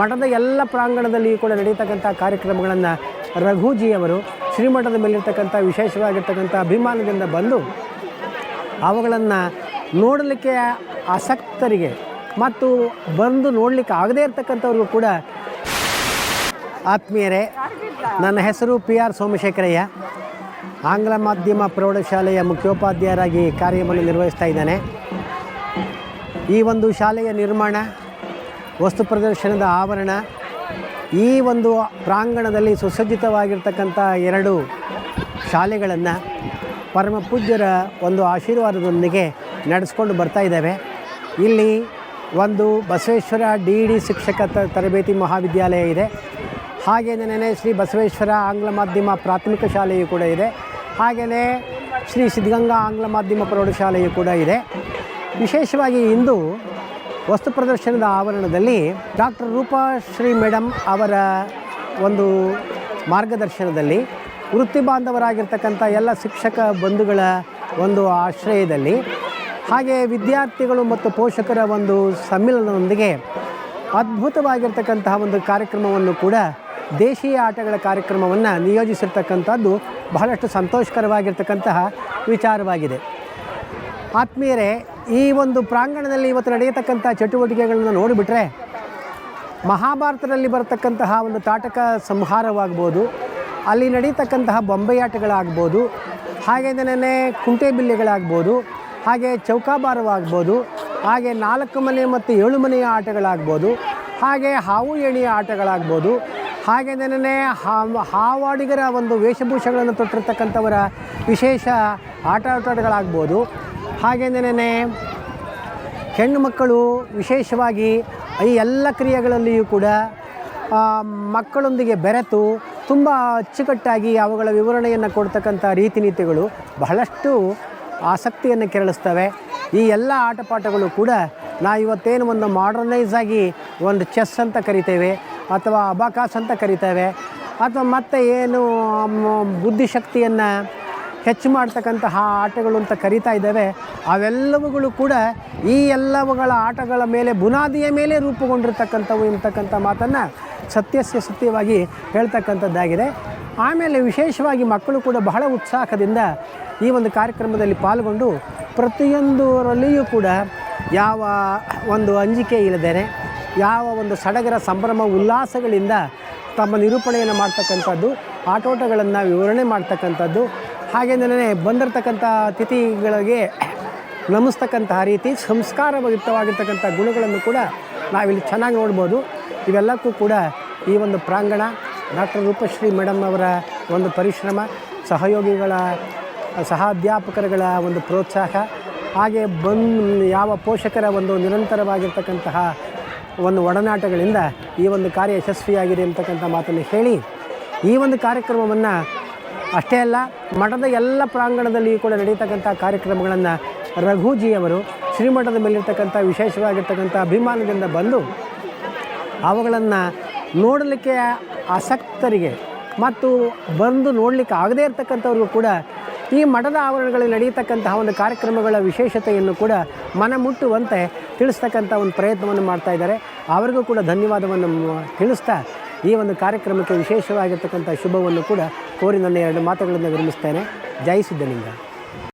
ಮಠದ ಎಲ್ಲ ಪ್ರಾಂಗಣದಲ್ಲಿಯೂ ಕೂಡ ನಡೆಯತಕ್ಕಂಥ ಕಾರ್ಯಕ್ರಮಗಳನ್ನು ರಘುಜಿಯವರು ಶ್ರೀಮಠದ ಮೇಲಿರ್ತಕ್ಕಂಥ ವಿಶೇಷವಾಗಿರ್ತಕ್ಕಂಥ ಅಭಿಮಾನದಿಂದ ಬಂದು ಅವುಗಳನ್ನು ನೋಡಲಿಕ್ಕೆ ಆಸಕ್ತರಿಗೆ ಮತ್ತು ಬಂದು ನೋಡಲಿಕ್ಕೆ ಆಗದೇ ಇರತಕ್ಕಂಥವ್ರಿಗೂ ಕೂಡ ಆತ್ಮೀಯರೇ, ನನ್ನ ಹೆಸರು ಪಿ ಆರ್ ಸೋಮಶೇಖರಯ್ಯ. ಆಂಗ್ಲ ಮಾಧ್ಯಮ ಪ್ರೌಢಶಾಲೆಯ ಮುಖ್ಯೋಪಾಧ್ಯಾಯರಾಗಿ ಕಾರ್ಯವನ್ನು ನಿರ್ವಹಿಸ್ತಾ ಇದ್ದಾನೆ. ಈ ಒಂದು ಶಾಲೆಯ ನಿರ್ಮಾಣ ವಸ್ತು ಪ್ರದರ್ಶನದ ಆವರಣ ಈ ಒಂದು ಪ್ರಾಂಗಣದಲ್ಲಿ ಸುಸಜ್ಜಿತವಾಗಿರ್ತಕ್ಕಂಥ ಎರಡು ಶಾಲೆಗಳನ್ನು ಪರಮ ಪೂಜ್ಯರ ಒಂದು ಆಶೀರ್ವಾದದೊಂದಿಗೆ ನಡೆಸ್ಕೊಂಡು ಬರ್ತಾ ಇದ್ದಾವೆ. ಇಲ್ಲಿ ಒಂದು ಬಸವೇಶ್ವರ ಡಿ ಡಿ ಶಿಕ್ಷಕ ತರಬೇತಿ ಮಹಾವಿದ್ಯಾಲಯ ಇದೆ. ಹಾಗೆಯೇ ಶ್ರೀ ಬಸವೇಶ್ವರ ಆಂಗ್ಲ ಮಾಧ್ಯಮ ಪ್ರಾಥಮಿಕ ಶಾಲೆಯು ಕೂಡ ಇದೆ. ಹಾಗೆಯೇ ಶ್ರೀ ಸಿದ್ಧಗಂಗಾ ಆಂಗ್ಲ ಮಾಧ್ಯಮ ಪ್ರೌಢಶಾಲೆಯು ಕೂಡ ಇದೆ. ವಿಶೇಷವಾಗಿ ಇಂದು ವಸ್ತು ಪ್ರದರ್ಶನದ ಆವರಣದಲ್ಲಿ ಡಾಕ್ಟರ್ ರೂಪಾಶ್ರೀ ಮೇಡಮ್ ಅವರ ಒಂದು ಮಾರ್ಗದರ್ಶನದಲ್ಲಿ ವೃತ್ತಿ ಬಾಂಧವರಾಗಿರ್ತಕ್ಕಂಥ ಎಲ್ಲ ಶಿಕ್ಷಕ ಬಂಧುಗಳ ಒಂದು ಆಶ್ರಯದಲ್ಲಿ, ಹಾಗೆ ವಿದ್ಯಾರ್ಥಿಗಳು ಮತ್ತು ಪೋಷಕರ ಒಂದು ಸಮ್ಮಿಲನದೊಂದಿಗೆ ಅದ್ಭುತವಾಗಿರ್ತಕ್ಕಂತಹ ಒಂದು ಕಾರ್ಯಕ್ರಮವನ್ನು ಕೂಡ ದೇಶೀಯ ಆಟಗಳ ಕಾರ್ಯಕ್ರಮವನ್ನು ನಿಯೋಜಿಸಿರ್ತಕ್ಕಂಥದ್ದು ಬಹಳಷ್ಟು ಸಂತೋಷಕರವಾಗಿರ್ತಕ್ಕಂತಹ ವಿಚಾರವಾಗಿದೆ. ಆತ್ಮೀಯರೇ ಈ ಒಂದು ಪ್ರಾಂಗಣದಲ್ಲಿ ಇವತ್ತು ನಡೆಯತಕ್ಕಂಥ ಚಟುವಟಿಕೆಗಳನ್ನು ನೋಡಿಬಿಟ್ರೆ ಮಹಾಭಾರತದಲ್ಲಿ ಬರತಕ್ಕಂತಹ ಒಂದು ತಾಟಕ ಸಂಹಾರವಾಗ್ಬೋದು, ಅಲ್ಲಿ ನಡೀತಕ್ಕಂತಹ ಬೊಂಬೆಯಾಟಗಳಾಗ್ಬೋದು ಹಾಗೆಯೇ ಕುಂಟೆಬಿಲ್ಲೆಗಳಾಗ್ಬೋದು ಹಾಗೆ ಚೌಕಾಬಾರವಾಗ್ಬೋದು, ಹಾಗೆ ನಾಲ್ಕು ಮನೆ ಮತ್ತು ಏಳು ಮನೆಯ ಆಟಗಳಾಗ್ಬೋದು, ಹಾಗೆ ಹಾವು ಏಣಿಯ ಆಟಗಳಾಗ್ಬೋದು ಹಾಗೆಯೇ ಹಾವಾಡಿಗರ ಒಂದು ವೇಷಭೂಷಗಳನ್ನು ತೊಟ್ಟಿರ್ತಕ್ಕಂಥವರ ವಿಶೇಷ ಆಟ ಆಟಗಳಾಗ್ಬೋದು. ಹಾಗೆಯೇ ಹೆಣ್ಣು ಮಕ್ಕಳು ವಿಶೇಷವಾಗಿ ಈ ಎಲ್ಲ ಕ್ರಿಯೆಗಳಲ್ಲಿಯೂ ಕೂಡ ಮಕ್ಕಳೊಂದಿಗೆ ಬೆರೆತು ತುಂಬ ಅಚ್ಚುಕಟ್ಟಾಗಿ ಅವುಗಳ ವಿವರಣೆಯನ್ನು ಕೊಡ್ತಕ್ಕಂಥ ರೀತಿ ನೀತಿಗಳು ಬಹಳಷ್ಟು ಆಸಕ್ತಿಯನ್ನು ಕೆರಳಿಸ್ತವೆ. ಈ ಎಲ್ಲ ಆಟಪಾಠಗಳು ಕೂಡ ನಾವು ಇವತ್ತೇನು ಒಂದು ಮಾಡರ್ನೈಸ್ ಆಗಿ ಒಂದು ಚೆಸ್ ಅಂತ ಕರಿತೇವೆ, ಅಥವಾ ಅಬಾಕಾಸ್ ಅಂತ ಕರಿತೇವೆ, ಅಥವಾ ಮತ್ತೆ ಏನು ಬುದ್ಧಿಶಕ್ತಿಯನ್ನು ಹೆಚ್ಚು ಮಾಡ್ತಕ್ಕಂತಹ ಆಟಗಳು ಅಂತ ಕರಿತಾ ಇದ್ದಾವೆ. ಅವೆಲ್ಲವುಗಳು ಕೂಡ ಈ ಎಲ್ಲವುಗಳ ಆಟಗಳ ಮೇಲೆ ಬುನಾದಿಯ ಮೇಲೆ ರೂಪುಗೊಂಡಿರ್ತಕ್ಕಂಥವು ಎಂತಕ್ಕಂಥ ಮಾತನ್ನು ಸತ್ಯಸ್ಯ ಸತ್ಯವಾಗಿ ಹೇಳ್ತಕ್ಕಂಥದ್ದಾಗಿದೆ. ಆಮೇಲೆ ವಿಶೇಷವಾಗಿ ಮಕ್ಕಳು ಕೂಡ ಬಹಳ ಉತ್ಸಾಹದಿಂದ ಈ ಒಂದು ಕಾರ್ಯಕ್ರಮದಲ್ಲಿ ಪಾಲ್ಗೊಂಡು ಪ್ರತಿಯೊಂದರಲ್ಲಿಯೂ ಕೂಡ ಯಾವ ಒಂದು ಅಂಜಿಕೆ ಇಲ್ಲದೇ ಯಾವ ಒಂದು ಸಡಗರ ಸಂಭ್ರಮ ಉಲ್ಲಾಸಗಳಿಂದ ತಮ್ಮ ನಿರೂಪಣೆಯನ್ನು ಮಾಡ್ತಕ್ಕಂಥದ್ದು, ಆಟೋಟಗಳನ್ನು ವಿವರಣೆ ಮಾಡ್ತಕ್ಕಂಥದ್ದು ಹಾಗೆಯೇ ಬಂದಿರತಕ್ಕಂಥ ಅತಿಥಿಗಳಿಗೆ ನಮಿಸ್ತಕ್ಕಂತಹ ರೀತಿ ಸಂಸ್ಕಾರಯುಕ್ತವಾಗಿರ್ತಕ್ಕಂಥ ಗುಣಗಳನ್ನು ಕೂಡ ನಾವಿಲ್ಲಿ ಚೆನ್ನಾಗಿ ನೋಡ್ಬೋದು. ಇವೆಲ್ಲಕ್ಕೂ ಕೂಡ ಈ ಒಂದು ಪ್ರಾಂಗಣ ಡಾಕ್ಟರ್ ರೂಪಶ್ರೀ ಮೇಡಮ್ ಅವರ ಒಂದು ಪರಿಶ್ರಮ, ಸಹಯೋಗಿಗಳ, ಸಹಾಧ್ಯಾಪಕರುಗಳ ಒಂದು ಪ್ರೋತ್ಸಾಹ, ಹಾಗೆ ಬಂದು ಯಾವ ಪೋಷಕರ ಒಂದು ನಿರಂತರವಾಗಿರ್ತಕ್ಕಂತಹ ಒಂದು ಒಡನಾಟಗಳಿಂದ ಈ ಒಂದು ಕಾರ್ಯ ಯಶಸ್ವಿಯಾಗಿದೆ ಅಂತಕ್ಕಂಥ ಮಾತನ್ನು ಹೇಳಿ ಈ ಒಂದು ಕಾರ್ಯಕ್ರಮವನ್ನು ಅಷ್ಟೇ ಅಲ್ಲ, ಮಠದ ಎಲ್ಲ ಪ್ರಾಂಗಣದಲ್ಲಿಯೂ ಕೂಡ ನಡೆಯತಕ್ಕಂಥ ಕಾರ್ಯಕ್ರಮಗಳನ್ನು ರಘುಜಿಯವರು ಶ್ರೀಮಠದ ಮೇಲಿರ್ತಕ್ಕಂಥ ವಿಶೇಷವಾಗಿರ್ತಕ್ಕಂಥ ಅಭಿಮಾನದಿಂದ ಬಂದು ಅವುಗಳನ್ನು ನೋಡಲಿಕ್ಕೆ ಆಸಕ್ತರಿಗೆ ಮತ್ತು ಬಂದು ನೋಡಲಿಕ್ಕೆ ಆಗದೇ ಇರತಕ್ಕಂಥವ್ರಿಗೂ ಕೂಡ ಈ ಮಠದ ಆವರಣಗಳಲ್ಲಿ ನಡೆಯತಕ್ಕಂತಹ ಒಂದು ಕಾರ್ಯಕ್ರಮಗಳ ವಿಶೇಷತೆಯನ್ನು ಕೂಡ ಮನಮುಟ್ಟುವಂತೆ ತಿಳಿಸ್ತಕ್ಕಂಥ ಒಂದು ಪ್ರಯತ್ನವನ್ನು ಮಾಡ್ತಾ ಇದ್ದಾರೆ. ಅವರಿಗೂ ಕೂಡ ಧನ್ಯವಾದವನ್ನು ತಿಳಿಸ್ತಾ ಈ ಒಂದು ಕಾರ್ಯಕ್ರಮಕ್ಕೆ ವಿಶೇಷವಾಗಿರ್ತಕ್ಕಂಥ ಶುಭವನ್ನು ಕೂಡ ಕೋರಿ ನನ್ನ ಎರಡು ಮಾತುಗಳನ್ನು ವಿರಮಿಸ್ತೇನೆ ಜೈ ಸಿದ್ಧಲಿಂಗ.